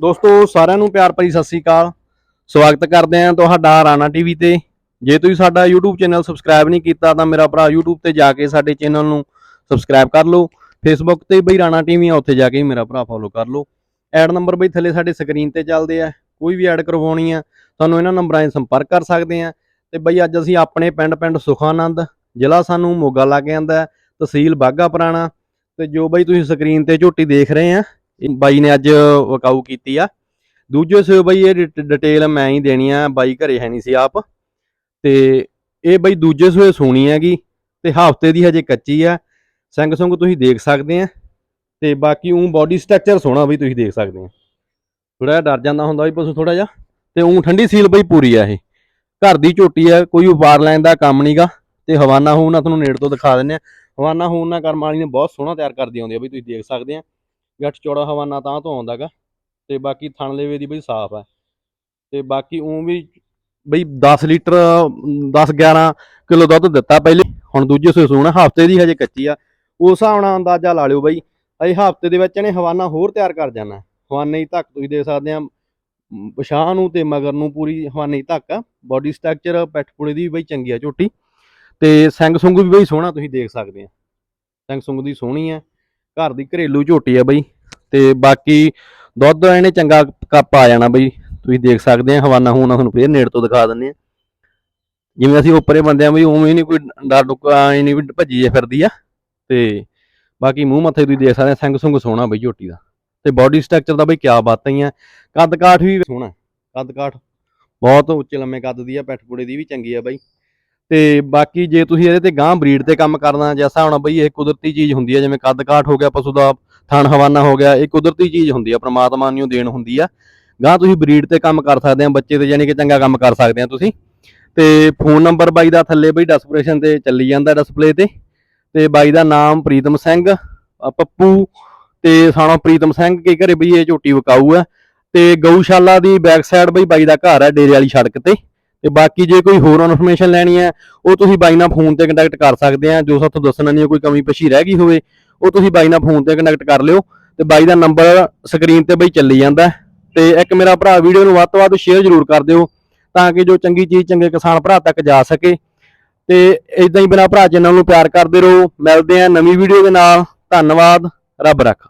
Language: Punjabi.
ਦੋਸਤੋ, ਸਾਰਿਆਂ ਨੂੰ ਪਿਆਰ ਭਰੀ ਸਤਿ ਸ੍ਰੀ ਅਕਾਲ। ਸਵਾਗਤ ਕਰਦੇ ਹਾਂ ਤੁਹਾਡਾ ਰਾਣਾ ਟੀਵੀ ਤੇ। ਜੇ ਤੁਸੀਂ ਸਾਡਾ YouTube ਚੈਨਲ ਸਬਸਕ੍ਰਾਈਬ ਨਹੀਂ ਕੀਤਾ, ਤਾਂ ਮੇਰਾ ਭਰਾ YouTube ਤੇ ਜਾ ਕੇ ਸਾਡੇ ਚੈਨਲ ਨੂੰ ਸਬਸਕ੍ਰਾਈਬ ਕਰ ਲਓ। Facebook ਤੇ ਬਈ ਰਾਣਾ ਟੀਵੀ ਆ, ਉੱਥੇ ਜਾ ਕੇ ਮੇਰਾ ਭਰਾ ਫੋਲੋ ਕਰ ਲਓ। ਐਡ ਨੰਬਰ ਬਈ ਥੱਲੇ ਸਾਡੇ ਸਕਰੀਨ ਤੇ ਚੱਲਦੇ ਆ। ਕੋਈ ਵੀ ਐਡ ਕਰਵਾਉਣੀ ਆ, ਤੁਹਾਨੂੰ ਇਹਨਾਂ ਨੰਬਰਾਂ 'ਤੇ ਸੰਪਰਕ ਕਰ ਸਕਦੇ ਆ। ਤੇ ਬਈ ਅੱਜ ਅਸੀਂ ਆਪਣੇ ਪਿੰਡ ਪਿੰਡ ਸੁਖਾਨੰਦ, ਜ਼ਿਲ੍ਹਾ ਸਾਨੂੰ ਮੋਗਾ ਲੱਗ ਜਾਂਦਾ ਤਹਿਸੀਲ ਬਾਗਾ ਪੁਰਾਣਾ। ਤੇ ਜੋ ਬਈ ਤੁਸੀਂ ਸਕਰੀਨ ਤੇ ਝੋਟੀ ਦੇਖ ਰਹੇ ਆ ਇਹ ਬਾਈ ਨੇ ਅੱਜ ਵਕਾਊ ਕੀਤੀ ਆ। ਦੂਜੇ ਸੋ ਬਈ ਇਹ ਡਿਟ- ਡਿਟੇਲ ਮੈਂ ਹੀ ਦੇਣੀ ਆ, ਬਾਈ ਘਰੇ ਹੈ ਨਹੀਂ ਸੀ ਆਪ। ਤੇ ਇਹ ਬਈ ਦੂਜੇ ਸੋਏ ਸੋਣੀ ਹੈਗੀ, ਤੇ ਹਫ਼ਤੇ ਦੀ ਹਜੇ ਕੱਚੀ ਆ। ਸੰਗ ਸੰਗ ਤੁਸੀਂ ਦੇਖ ਸਕਦੇ ਆ। ਤੇ ਬਾਕੀ ਉਹ ਬਾਡੀ ਸਟਰਕਚਰ ਸੋਹਣਾ ਬਈ ਤੁਸੀਂ ਦੇਖ ਸਕਦੇ ਆ। ਥੋੜਾ ਜਿਹਾ ਡਰ ਜਾਂਦਾ ਹੁੰਦਾ ਵੀ ਪਸ਼ੂ ਥੋੜਾ ਜਿਹਾ। ਤੇ ਉਹ ਠੰਡੀ ਸੀਲ ਬਈ ਪੂਰੀ ਆ ਇਹ। ਘਰ ਦੀ ਝੋਟੀ ਆ, ਕੋਈ ਉਪਾਰ ਲੈਣ ਦਾ ਕੰਮ ਨਹੀਂਗਾ ਤੇ ਹਵਾਨਾ ਹੋਣ ਨਾ ਤੁਹਾਨੂੰ ਨੇੜ ਤੋਂ ਦਿਖਾ ਦਿੰਨੇ ਆ। ਹਵਾਨਾ ਹੋਣ ਨਾ ਕਰਮ ਵਾਲੀ ਨੇ ਬਹੁਤ ਸੋਹਣਾ ਤਿਆਰ ਕਰਦੀ ਆਉਂਦੀ ਆ ਬਈ ਤੁਸੀਂ ਦੇਖ ਸਕਦੇ ਆ। ਗੱਠ ਚੌੜਾ ਹਵਾਨਾ ਤਾਂ ਤੋਂ ਆਉਂਦਾਗਾ ਤੇ ਬਾਕੀ ਥਣ ਲੇਵੇ ਦੀ ਬਈ ਸਾਫ਼ ਹੈ ਤੇ ਬਾਕੀ ਉਹ ਵੀ ਬਈ 10 ਲੀਟਰ 10 11 ਕਿਲੋ ਦੁੱਧ ਦਿੱਤਾ ਪਹਿਲੇ, ਹੁਣ ਦੂਜੇ ਸੋਏ ਸੂਣਾ, ਹਫ਼ਤੇ ਦੀ ਹਜੇ ਕੱਚੀ ਆ। ਉਸ ਹਿਸਾਬ ਨਾਲ ਅੰਦਾਜ਼ਾ ਲਾ ਲਿਓ ਬਈ ਅਜੇ ਹਫ਼ਤੇ ਦੇ ਵਿੱਚ ਇਹਨੇ ਹਵਾਨਾ ਹੋਰ ਤਿਆਰ ਕਰ ਜਾਣਾ। ਹਵਾਨੇ ਹੀ ਧੱਕ ਤੁਸੀਂ ਦੇਖ ਸਕਦੇ ਆ ਪਛਾਹ ਨੂੰ ਤੇ ਮਗਰ ਨੂੰ ਪੂਰੀ ਹਵਾਨੇ ਹੀ ਧੱਕ ਆ। ਬਾਡੀ ਸਟਰਕਚਰ ਪਿੱਠ ਦੀ ਵੀ ਬਈ ਚੰਗੀ ਆ ਝੋਟੀ। ਤੇ ਸਿੰਘ ਸੁੰਗ ਵੀ ਬਈ ਸੋਹਣਾ ਤੁਸੀਂ ਦੇਖ ਸਕਦੇ ਆ। ਸੰਗ ਸੁੰਗ ਦੀ ਸੋਹਣੀ ਆ। ਘਰ ਦੀ ਘਰੇਲੂ ਝੋਟੀ ਆ ਬਈ, ਤੇ ਬਾਕੀ ਦੁੱਧ ਇਹਨੇ ਚੰਗਾ ਕੱਪ ਆ ਜਾਣਾ ਬਈ, ਤੁਸੀਂ ਦੇਖ ਸਕਦੇ ਆ, ਹਵਾਨਾ ਹੋਣਾ ਤੁਹਾਨੂੰ ਫੇਰ ਨੇੜ ਤੋਂ ਦਿਖਾ ਦਿੰਦੇ ਆ। ਜਿਵੇਂ ਅਸੀਂ ਉੱਪਰੇ ਬੰਦੇ ਆ ਬਈ, ਉਵੇਂ ਨਹੀਂ ਕੋਈ ਡਰ ਡੁੱਕਾ ਨਹੀਂ ਵੀ ਭੱਜੀ ਜੇ ਫਿਰਦੀ ਆ, ਤੇ ਬਾਕੀ ਮੂੰਹ ਮੱਥੇ ਤੁਸੀਂ ਦੇਖ ਸਕਦੇ ਆ, ਸਿੰਘ ਸੁੰਗ ਸੋਹਣਾ ਬਈ ਝੋਟੀ ਦਾ। ਤੇ ਬਾਡੀ ਸਟਰਕਚਰ ਦਾ ਬਈ ਕਿਆ ਬਾਤਾਂ ਹੀ ਆ ਕੱਦ ਕਾਠ ਵੀ ਸੋਹਣਾ ਕੱਦ ਕਾਠ ਬਹੁਤ ਉੱਚੇ ਲੰਮੇ ਕੱਦ ਦੀ ਆ, ਪਿੱਠ ਪੁੜੇ ਦੀ ਵੀ ਚੰਗੀ ਆ ਬਾਈ। ਤੇ ਬਾਕੀ ਜੇ ਤੁਸੀਂ ਇਹਦੇ ਤੇ ਗਾਂ ਬਰੀਡ ਤੇ ਕੰਮ ਕਰਨਾ, ਜੈਸਾ ਹੁਣ ਬਈ ਇਹ ਕੁਦਰਤੀ ਚੀਜ਼ ਹੁੰਦੀ ਹੈ ਜਿਵੇਂ ਕੱਦ ਕਾਠ ਹੋ ਗਿਆ, ਪਸ਼ੂ ਦਾ ਥਣ ਹਵਾਨਾ ਹੋ ਗਿਆ, ਇਹ ਕੁਦਰਤੀ ਚੀਜ਼ ਹੁੰਦੀ ਆ, ਪ੍ਰਮਾਤਮਾ ਨੂੰ ਦੇਣ ਹੁੰਦੀ ਆ। ਗਾਂ ਤੁਸੀਂ ਬਰੀਡ ਤੇ ਕੰਮ ਕਰ ਸਕਦੇ ਆ, ਬੱਚੇ ਤੇ ਯਾਨੀ ਕਿ ਚੰਗਾ ਕੰਮ ਕਰ ਸਕਦੇ ਆ ਤੁਸੀਂ। ਤੇ ਫੋਨ ਨੰਬਰ ਬਾਈ ਦਾ ਥੱਲੇ ਬਈ ਡਿਸਕ੍ਰਿਪਸ਼ਨ ਤੇ ਚੱਲੀ ਜਾਂਦਾ ਡਿਸਪਲੇ ਤੇ। ਤੇ ਬਾਈ ਦਾ ਨਾਮ ਪ੍ਰੀਤਮ ਸਿੰਘ ਪੱਪੂ ਤੇ ਸਾਣਾ ਪ੍ਰੀਤਮ ਸਿੰਘ ਕੇ ਘਰੇ ਬਈ ਇਹ ਝੋਟੀ ਵਿਕਾਊ ਆ। ਤੇ ਗਊਸ਼ਾਲਾ ਦੀ ਬੈਕ ਸਾਈਡ ਬਈ ਬਾਈ ਦਾ ਘਰ ਹੈ ਡੇਰੇ ਵਾਲੀ ਸੜਕ ਤੇ। ਤੇ ਬਾਕੀ ਜੇ ਕੋਈ ਹੋਰ ਇਨਫੋਰਮੇਸ਼ਨ ਲੈਣੀ ਹੈ, ਉਹ ਤੁਸੀਂ ਬਾਈ ਨਾਲ ਫੋਨ ਤੇ ਕੰਟੈਕਟ ਕਰ ਸਕਦੇ ਆ। ਜੋ ਸਾਥੋਂ ਦੱਸਣਾ ਨਹੀਂ ਕੋਈ ਕਮੀ ਪੇਸ਼ੀ ਰਹਿ ਗਈ ਹੋਵੇ, ਉਹ ਤੁਸੀਂ ਬਾਈ ਨਾਲ ਫੋਨ ਤੇ ਕੰਟੈਕਟ ਕਰ ਲਿਓ। ਤੇ ਬਾਈ ਦਾ ਨੰਬਰ ਸਕਰੀਨ ਤੇ ਬਈ ਚੱਲੀ ਜਾਂਦਾ। ਹੈ। ਤੇ ਇੱਕ ਮੇਰਾ ਭਰਾ ਵੀਡੀਓ ਨੂੰ ਵੱਧ ਤੋਂ ਵੱਧ ਸ਼ੇਅਰ ਜ਼ਰੂਰ ਕਰ ਦਿਓ, ਤਾਂ ਕਿ ਜੋ ਚੰਗੀ ਚੀਜ਼ ਚੰਗੇ ਕਿਸਾਨ ਭਰਾ ਤੱਕ ਜਾ ਸਕੇ। ਤੇ ਇਦਾਂ ਹੀ ਬਿਨਾ ਭਰਾ ਚੈਨਲ ਨੂੰ ਪਿਆਰ ਕਰਦੇ ਰਹੋ। ਮਿਲਦੇ ਆ ਨਵੀਂ ਵੀਡੀਓ ਦੇ ਨਾਲ। ਧੰਨਵਾਦ। ਰੱਬ ਰੱਖ।